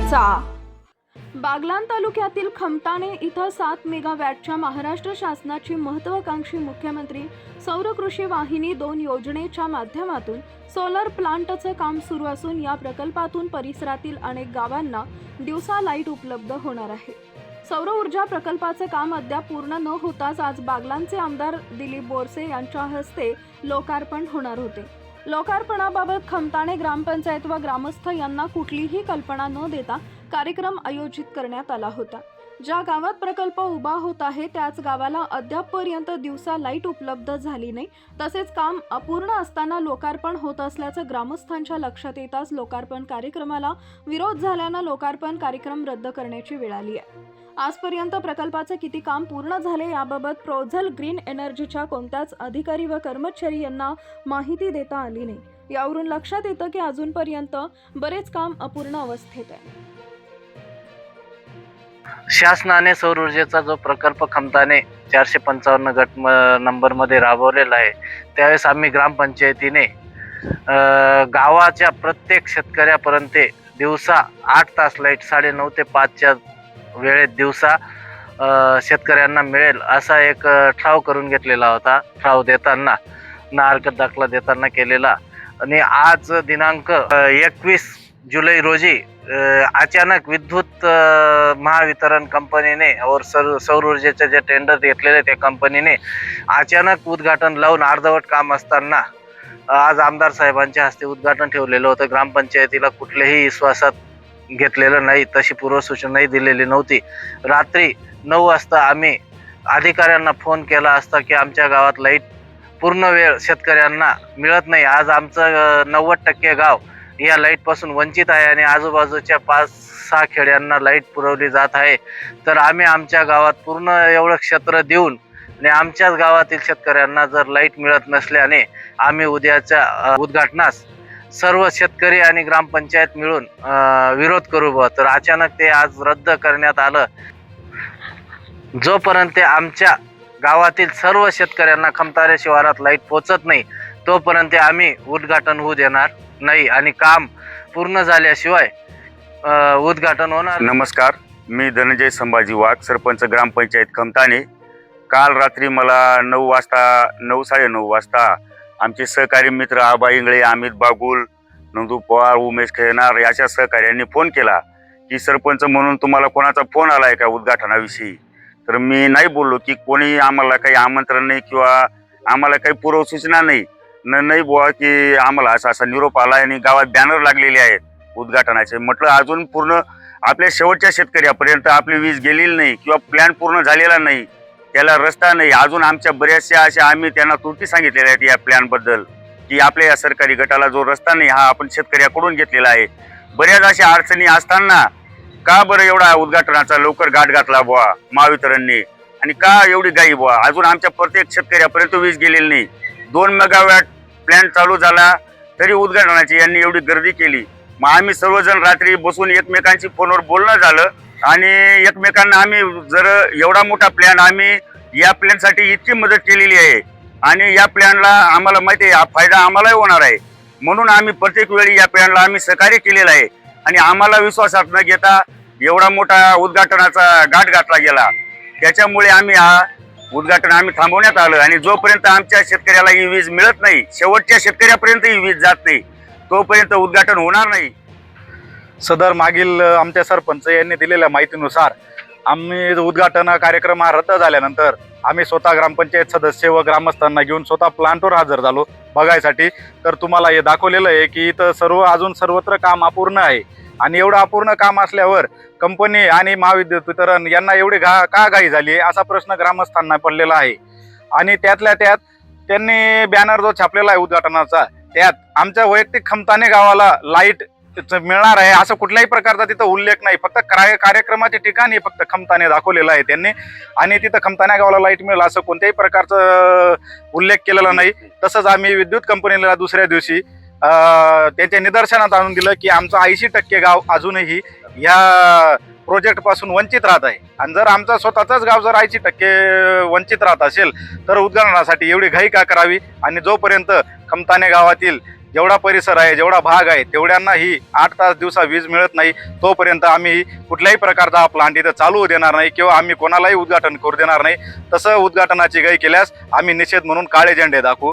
घ्यायचा बागलान तालुक्यातील खमताने इथं सात मेगावॅटच्या महाराष्ट्र शासनाची महत्वाकांक्षी मुख्यमंत्री सौर कृषी वाहिनी दोन योजनेच्या माध्यमातून सोलर प्लांटचं काम सुरू असून या प्रकल्पातून परिसरातील अनेक गावांना दिवसा लाइट उपलब्ध होणार आहे. सौर ऊर्जा प्रकल्पाचं काम अद्याप पूर्ण न होताच आज बागलांचे आमदार दिलीप बोरसे यांच्या हस्ते लोकार्पण होणार होते. लोकार्पणाबाबत खमताणे ग्रामपंचायत व ग्रामस्थ यांना कुठलीही कल्पना न देता कार्यक्रम आयोजित करण्यात आला होता. ज्या गावात प्रकल्प उभा होत आहे त्याच गावाला अद्यापपर्यंत दिवसा लाइट उपलब्ध झाली नाही. तसेच काम अपूर्ण असताना लोकार्पण होत असल्याचं ग्रामस्थांच्या लक्षात येताच लोकार्पण कार्यक्रमाला विरोध झाल्यानं लोकार्पण कार्यक्रम रद्द करण्याची वेळ आली आहे. आजपर्यंत प्रकल्पाचे किती काम पूर्ण झाले याबाबत प्रोझल ग्रीन एनर्जीच्या कोणत्याच अधिकारी व कर्मचारी यांना माहिती देता आली नाही. यावरून लक्षात येतं की अजूनपर्यंत बरेच काम अपूर्ण अवस्थेत आहे. शासनाने सौर ऊर्जेचा जो प्रकल्प खमताने चारशे पंचावन्न गट नंबरमध्ये राबवलेला आहे त्यावेळेस आम्ही ग्रामपंचायतीने गावाच्या प्रत्येक शेतकऱ्यापर्यंत दिवसा आठ तास लाइट साडे नऊ ते पाचच्या वेळेत दिवसा शेतकऱ्यांना मिळेल असा एक ठाव ठराव करून घेतलेला होता. ठराव देताना ना दाखला देताना केलेला. आणि आज दिनांक एकवीस जुलै रोजी अचानक विद्युत महावितरण कंपनीने और सर सौर ऊर्जेचे जे टेंडर घेतलेले त्या कंपनीने अचानक उद्घाटन लावून अर्धवट काम असताना आज आमदार साहेबांच्या हस्ते उद्घाटन ठेवलेलं होतं. ग्रामपंचायतीला कुठल्याही विश्वासात घेतलेलं नाही तशी पूर्वसूचनाही दिलेली नव्हती. रात्री नऊ वाजता आम्ही अधिकाऱ्यांना फोन केला असता की आमच्या गावात लाइट पूर्ण वेळ शेतकऱ्यांना मिळत नाही. आज आमचं नव्वद टक्के गाव या लाईटपासून वंचित आहे आणि आजूबाजूच्या पाच सहा खेड्यांना लाइट पुरवली जात आहे. तर आम्ही आमच्या गावात पूर्ण एवढं क्षेत्र देऊन आणि आमच्याच गावातील शेतकऱ्यांना जर लाइट मिळत नसल्याने आम्ही उद्याच्या उद्घाटनास सर्व शेतकरी आणि ग्रामपंचायत मिळून विरोध करू बुवा. तर अचानक ते आज रद्द करण्यात आलं. जोपर्यंत ते आमच्या गावातील सर्व शेतकऱ्यांना खमतारे शिवारात लाइट पोचत नाही तोपर्यंत आम्ही उद्घाटन होऊ देणार नाही आणि काम पूर्ण झाल्याशिवाय उद्घाटन होणार नमस्कार. मी धनंजय संभाजी वाघ सरपंच ग्रामपंचायत खमताने. काल रात्री मला नऊ वाजता नऊ साडेनऊ वाजता आमचे सहकारी मित्र आबा इंगळे अमित बागुल नंदू पवार उमेश खेळणार याच्या सहकार्यांनी फोन केला की सरपंच म्हणून तुम्हाला कोणाचा फोन आला आहे का उद्घाटनाविषयी? तर मी नाही बोललो की कोणी आम्हाला काही आमंत्रण नाही किंवा आम्हाला काही पूर्वसूचना नाही. न नाही बुवा की आम्हाला असा असा निरोप आला आणि गावात बॅनर लागलेले आहेत उद्घाटनाचे. म्हटलं अजून पूर्ण आपल्या शेवटच्या शेतकऱ्यापर्यंत आपली वीज गेलेली नाही किंवा प्लॅन पूर्ण झालेला नाही. त्याला रस्ता नाही. अजून आमच्या बऱ्याचशा अशा आम्ही त्यांना त्रुटी सांगितलेल्या आहेत या प्लॅनबद्दल की आपल्या या सरकारी गटाला जो रस्ता नाही हा आपण शेतकऱ्याकडून घेतलेला आहे. बऱ्याच अशा अडचणी असताना का बरं एवढा उद्घाटनाचा लवकर गाठ घातला बुवा महावितरणने? आणि का एवढी गाई बुवा? अजून आमच्या प्रत्येक शेतकऱ्यापर्यंत वीज गेलेली नाही. दोन मेगावॅट प्लॅन चालू झाला तरी उद्घाटनाची यांनी एवढी गर्दी केली. मग आम्ही सर्वजण रात्री बसून एकमेकांशी फोनवर बोलणं झालं. आणि एकमेकांना आम्ही जर एवढा मोठा प्लॅन आम्ही या प्लॅनसाठी इतकी मदत केलेली आहे. आणि या प्लॅनला आम्हाला माहिती आहे हा फायदा आम्हालाही होणार आहे. म्हणून आम्ही प्रत्येक वेळी या प्लॅनला आम्ही सहकार्य केलेलं आहे. आणि आम्हाला विश्वासात न घेता एवढा मोठा उद्घाटनाचा गाठ घातला गेला. त्याच्यामुळे आम्ही हा उद्घाटन आम्ही थांबवण्यात आलं. आणि जोपर्यंत आमच्या शेतकऱ्याला ही वीज मिळत नाही शेवटच्या शेतकऱ्यापर्यंत ही वीज जात नाही तोपर्यंत उद्घाटन होणार नाही. सदर मागील आमच्या सरपंच यांनी दिलेल्या माहितीनुसार आम्ही उद्घाटन कार्यक्रम हा रद्द झाल्यानंतर आम्ही स्वतः ग्रामपंचायत सदस्य व ग्रामस्थांना घेऊन स्वतः प्लांटवर हजर झालो बघायसाठी. तर तुम्हाला हे दाखवलेलं आहे की इथं सर्व अजून सर्वत्र काम अपूर्ण आहे. आणि एवढं अपूर्ण काम असल्यावर कंपनी आणि महाविद्युत वितरण यांना एवढी घा का घाई झाली आहे? असा प्रश्न ग्रामस्थांना पडलेला आहे. आणि त्यातल्या त्यात त्यांनी बॅनर जो छापलेला आहे उद्घाटनाचा त्यात आमच्या वैयक्तिक खमताने गावाला लाइट मिळणार आहे. असं कुठल्याही प्रकारचा तिथं उल्लेख नाही. फक्त कार्य कार्यक्रमाचे ठिकाणी फक्त खमताने दाखवलेलं आहे त्यांनी. आणि तिथं खमताने गावाला लाइट मिळेल असं कोणत्याही प्रकारचं उल्लेख केलेला नाही. तसंच आम्ही विद्युत कंपनीला दुसऱ्या दिवशी त्यांच्या निदर्शनात आणून दिलं की आमचं ऐंशी टक्के गाव अजूनही या प्रोजेक्टपासून वंचित राहत आहे. आणि जर आमचं स्वतःचाच गाव जर ऐंशी टक्के वंचित राहत असेल तर उद्घाटनासाठी एवढी घाई का करावी? आणि जोपर्यंत खमताने गावातील जेवढा परिसर आहे जेवढा भाग आहे तेवढ्यांना ही आठ तास दिवसा वीज मिळत नाही. तोपर्यंत आम्ही कुठल्याही प्रकारचा हा प्लांट इथं चालू होऊ देणार नाही किंवा आम्ही कोणालाही उद्घाटन करू देणार नाही. तसं उद्घाटनाची गाई केल्यास आम्ही निषेध म्हणून काळे झेंडे दाखवू.